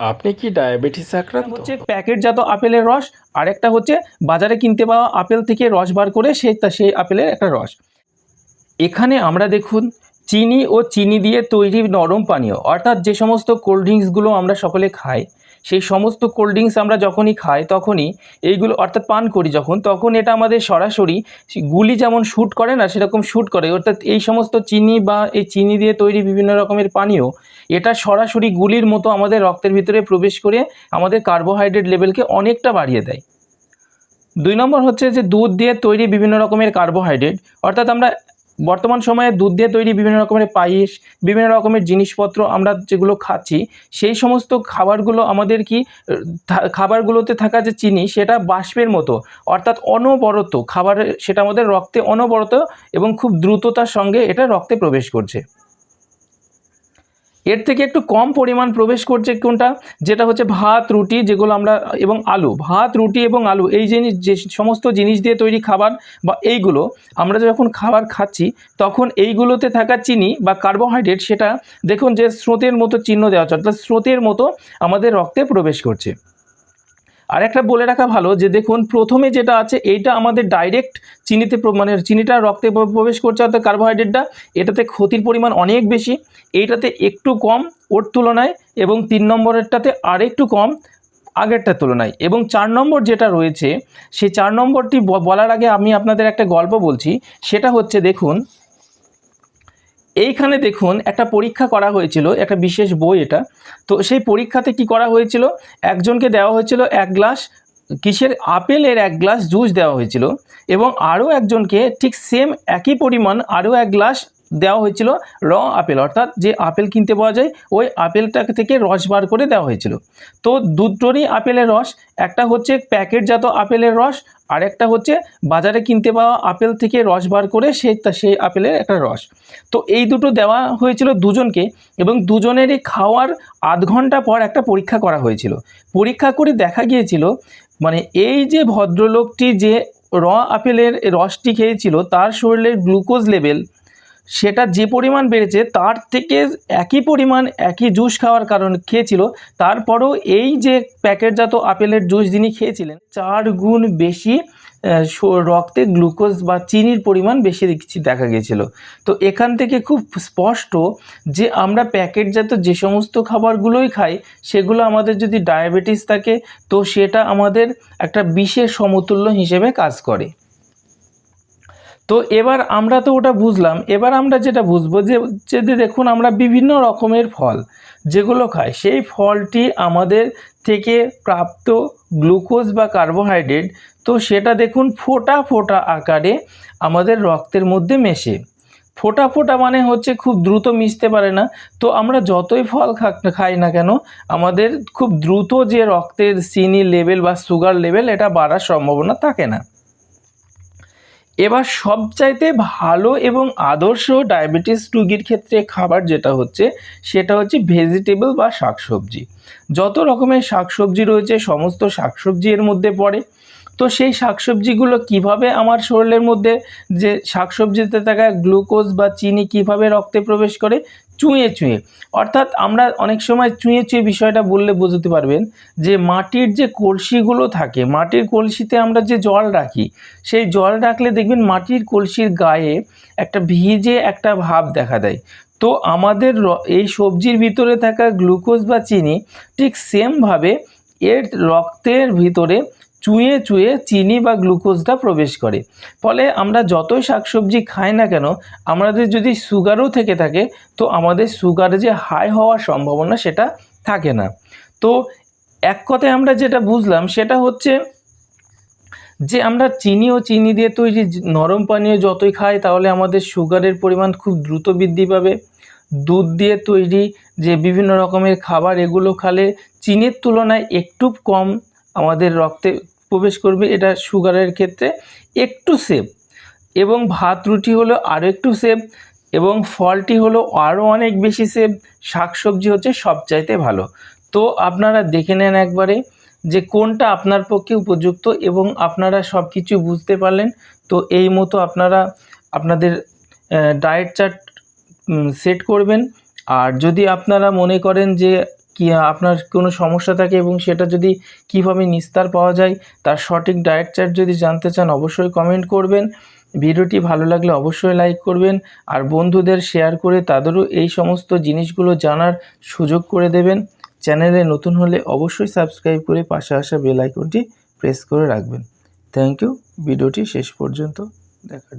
আপনি কি ডায়াবেটিস আক্রান্ত? হচ্ছে প্যাকেটজাত আপেলের রস আর একটা হচ্ছে বাজারে কিনতে পাওয়া আপেল থেকে রস বার করে সেই সেই আপেলের একটা রস। এখানে আমরা দেখুন, চিনি ও চিনি দিয়ে তৈরি নরম পানীয়, অর্থাৎ যে সমস্ত কোল্ড ড্রিঙ্কসগুলো আমরা সকলে খাই সেই সমস্ত কোল্ড ড্রিঙ্কস আমরা যখনই খাই, তখনই এইগুলো অর্থাৎ পান করি যখন, তখন এটা আমাদের সরাসরি গুলি যেমন শ্যুট করে না, সেরকম শ্যুট করে। অর্থাৎ এই সমস্ত চিনি বা এই চিনি দিয়ে তৈরি বিভিন্ন রকমের পানীয়, এটা সরাসরি গুলির মতো আমাদের রক্তের ভিতরে প্রবেশ করে আমাদের কার্বোহাইড্রেট লেভেলকে অনেকটা বাড়িয়ে দেয়। দুই নম্বর হচ্ছে যে দুধ দিয়ে তৈরি বিভিন্ন রকমের কার্বোহাইড্রেট অর্থাৎ আমরা বর্তমান সময়ে দুধ দিয়ে তৈরি বিভিন্ন রকমের পায়েস, বিভিন্ন রকমের জিনিসপত্র আমরা যেগুলো খাচ্ছি, সেই সমস্ত খাবারগুলো আমাদের কি খাবারগুলোতে থাকা যে চিনি সেটা বাষ্পের মতো, অর্থাৎ অনবরত খাবার সেটা আমাদের রক্তে অনবরত এবং খুব দ্রুততার সঙ্গে এটা রক্তে প্রবেশ করছে। এর থেকে একটু কম পরিমাণ প্রবেশ করছে কোনটা? যেটা হচ্ছে ভাত, রুটি, যেগুলো আমরা, এবং আলু। ভাত, রুটি এবং আলু, এই জিনিস, যে সমস্ত জিনিস দিয়ে তৈরি খাবার বা এইগুলো, আমরা যখন খাবার খাচ্ছি, তখন এইগুলোতে থাকা চিনি বা কার্বোহাইড্রেট সেটা, দেখুন যে স্রোতের মতো চিহ্ন দেওয়া হচ্ছে অর্থাৎ স্রোতের মতো আমাদের রক্তে প্রবেশ করছে। আর একটা বলে রাখা ভালো যে দেখুন, প্রথমে যেটা আছে, এইটা আমাদের ডাইরেক্ট চিনিতে মানে চিনিটা রক্তে প্রবেশ করছে, অর্থাৎ কার্বোহাইড্রেটটা এটাতে ক্ষতির পরিমাণ অনেক বেশি। এইটাতে একটু কম ওর তুলনায় এবং তিন নম্বরেরটাতে আর একটু কম আগেরটার তুলনায়। এবং চার নম্বর যেটা রয়েছে সেই চার নম্বরটি বলার আগে আমি আপনাদের একটা গল্প বলছি। সেটা হচ্ছে, দেখুন এইখানে দেখুন একটা পরীক্ষা করা হয়েছিল, একটা বিশেষ বই এটা। তো সেই পরীক্ষাতে কি করা হয়েছিল? একজনকে দেওয়া হয়েছিল এক গ্লাস, কিসের? আপেলের এক গ্লাস জুস দেওয়া হয়েছিল এবং আরও একজনকে ঠিক সেম একই পরিমাণ আরও এক গ্লাস দেওয়া হয়েছিল র আপেল। অর্থাৎ যে আপেল কিনতে পাওয়া যায়, ওই আপেলটা থেকে রস বার করে দেওয়া হয়েছিল। তো দুটোরই আপেলের রস, একটা হচ্ছে প্যাকেটজাত আপেলের রস, আর একটা হচ্ছে বাজারে কিনতে পাওয়া আপেল থেকে রস বার করে সে সেই আপেলের একটা রস। তো এই দুটো দেওয়া হয়েছিল দুজনকে, এবং দুজনেরই খাওয়ার আধ ঘণ্টা পর একটা পরীক্ষা করা হয়েছিল। পরীক্ষা করে দেখা গিয়েছিল মানে এই যে ভদ্রলোকটি যে র আপেলের রসটি খেয়েছিল, তার শরীরের গ্লুকোজ লেভেল সেটা যে পরিমাণ বেড়েছে তার থেকে একই পরিমাণ একই জুস খাওয়ার কারণ খেয়েছিল। তারপরও এই যে প্যাকেটজাত আপেলের জুস যিনি খেয়েছিলেন, চার গুণ বেশি রক্তে গ্লুকোজ বা চিনির পরিমাণ বেশি দেখছি দেখা গিয়েছিল। তো এখান থেকে খুব স্পষ্ট যে আমরা প্যাকেটজাত যে সমস্ত খাবারগুলোই খাই, সেগুলো আমাদের যদি ডায়াবেটিস থাকে, তো সেটা আমাদের একটা বিশেষ সমতুল্য হিসেবে কাজ করে। তো এবার আমরা তো ওটা বুঝলাম। এবার আমরা যেটা বুঝব যে যে দেখুন আমরা বিভিন্ন রকমের ফল যেগুলো খাই, সেই ফলটি আমাদের থেকে প্রাপ্ত গ্লুকোজ বা কার্বোহাইড্রেট, তো সেটা দেখুন ফোটা ফোটা আকারে আমাদের রক্তের মধ্যে মেশে। ফোটা ফোঁটা মানে হচ্ছে খুব দ্রুত মিশতে পারে না, তো আমরা যতই ফল খাই না কেন, আমাদের খুব দ্রুত যে রক্তের চিনি লেভেল বা সুগার লেভেল এটা বাড়ার সম্ভাবনা থাকে না। এবার সবচাইতে ভালো এবং আদর্শ ডায়াবেটিস রুগীর ক্ষেত্রে খাবার যেটা হচ্ছে, সেটা হচ্ছে ভেজিটেবল বা শাকসবজি। যত রকমের শাকসবজি রয়েছে, সমস্ত শাকসবজি এর মধ্যে পড়ে। তো সেই শাকসবজিগুলো কীভাবে আমার শরীরের মধ্যে যে শাকসবজিতে থাকা গ্লুকোজ বা চিনি কীভাবে রক্তে প্রবেশ করে চুঁয়ে চুঁয়ে। অর্থাৎ আমরা অনেক সময় চুঁয়ে চুঁয়ে বিষয়টা বললে বুঝতে পারবেন যে মাটির যে কলসিগুলো থাকে, মাটির কলসিতে আমরা যে জল রাখি, সেই জল রাখলে দেখবেন মাটির কলসির গায়ে একটা ভিজে একটা ভাব দেখা দেয়। তো আমাদের এই সবজির ভিতরে থাকা গ্লুকোজ বা চিনি ঠিক সেমভাবে এর রক্তের ভিতরে চুঁয়ে চুঁয়ে চিনি বা গ্লুকোজটা প্রবেশ করে। ফলে আমরা যতই শাকসবজি খাই না কেন, আমাদের যদি সুগারও থেকে থাকে, তো আমাদের সুগার যে হাই হওয়ার সম্ভাবনা সেটা থাকে না। তো এক কথায় আমরা যেটা বুঝলাম সেটা হচ্ছে যে আমরা চিনি ও চিনি দিয়ে তৈরি নরম পানীয় যতই খাই, তাহলে আমাদের সুগারের পরিমাণ খুব দ্রুত বৃদ্ধি পাবে। দুধ দিয়ে তৈরি যে বিভিন্ন রকমের খাবার, এগুলো খালে চিনির তুলনায় একটু কম আমাদের রক্তে প্রবেশ করবে এটা সুগারের ক্ষেত্রে একটু সেফ এবং ভাত, রুটি হলো আরও একটু সেফ এবং ফলটি হলো আরও অনেক বেশি সেফ শাকসবজি হচ্ছে সবচাইতে ভালো। তো আপনারা দেখে নেন একবারে যে কোনটা আপনার পক্ষে উপযুক্ত এবং আপনারা সব কিছু বুঝতে পারলেন। তো এই মতো আপনারা আপনাদের ডায়েট চার্ট সেট করবেন। আর যদি আপনারা মনে করেন যে কি, আপনার কোনো সমস্যা থাকে এবং সেটা যদি কীভাবে নিস্তার পাওয়া যায়, তার সঠিক ডায়েট চার্ট যদি জানতে চান, অবশ্যই কমেন্ট করবেন। ভিডিওটি ভালো লাগলে অবশ্যই লাইক করবেন আর বন্ধুদের শেয়ার করে তাদেরও এই সমস্ত জিনিসগুলো জানার সুযোগ করে দেবেন। চ্যানেলে নতুন হলে অবশ্যই সাবস্ক্রাইব করে পাশে আসা বেল আইকনটি প্রেস করে রাখবেন। Thank you. ভিডিওটি শেষ পর্যন্ত দেখার